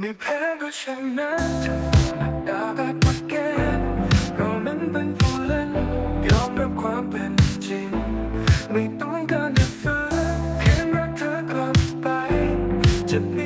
ไม่แพ้ก็ชนะเธอดาแบบมาแกนเรานั้นเป็นผู้เล่นยอมรับความเป็นจริง ไม่ต้องการจะฝืนเพียงรักเธอกลับไปจะหน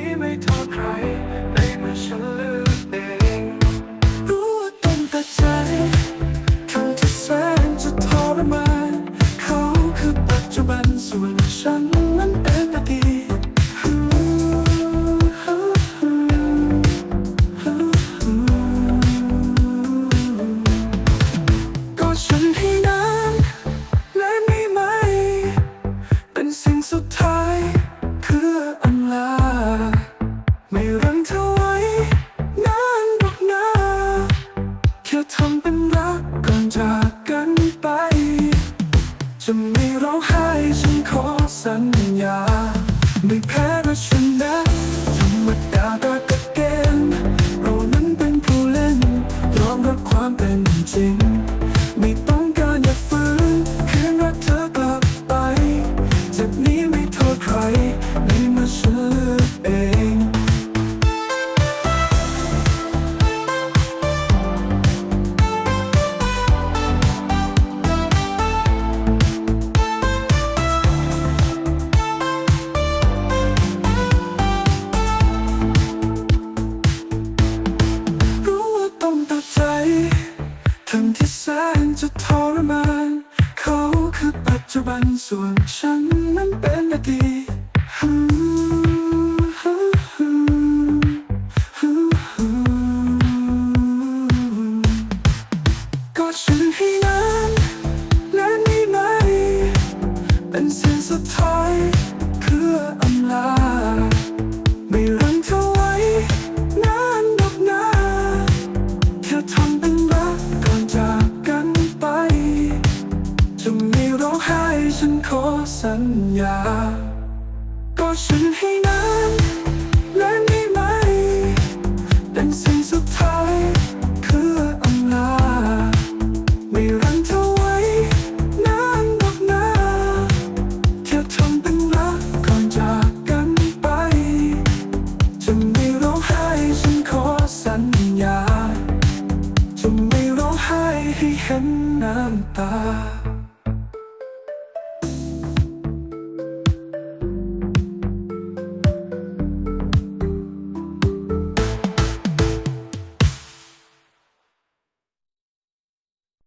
ีไม่ ไม่ร้องไห้ฉันขอสัญญา ไม่แพ้ก็ชนะธรรมดาก็กเกมเรานั้นเป็นผู้เล่นยอมรับความเป็นจริงไม่ต้อง ส่วนฉันนั้นเป็นอดีตก็ฉันให้นานและนี่ไหม เป็นเส้นสุดท้ายเพื่ออำลา ให้ฉันขอสัญญา ก็ฉันให้นานและนี่ไหมแต่สิ่งสุดท้ายคืออำลาไม่รังเธอไว้นานหรอกนะแค่ทำเป็นรักก่อนจากกันไป จะไม่ร้องไห้ฉันขอสัญญา จะไม่ร้องไห้ให้เห็นน้ำตา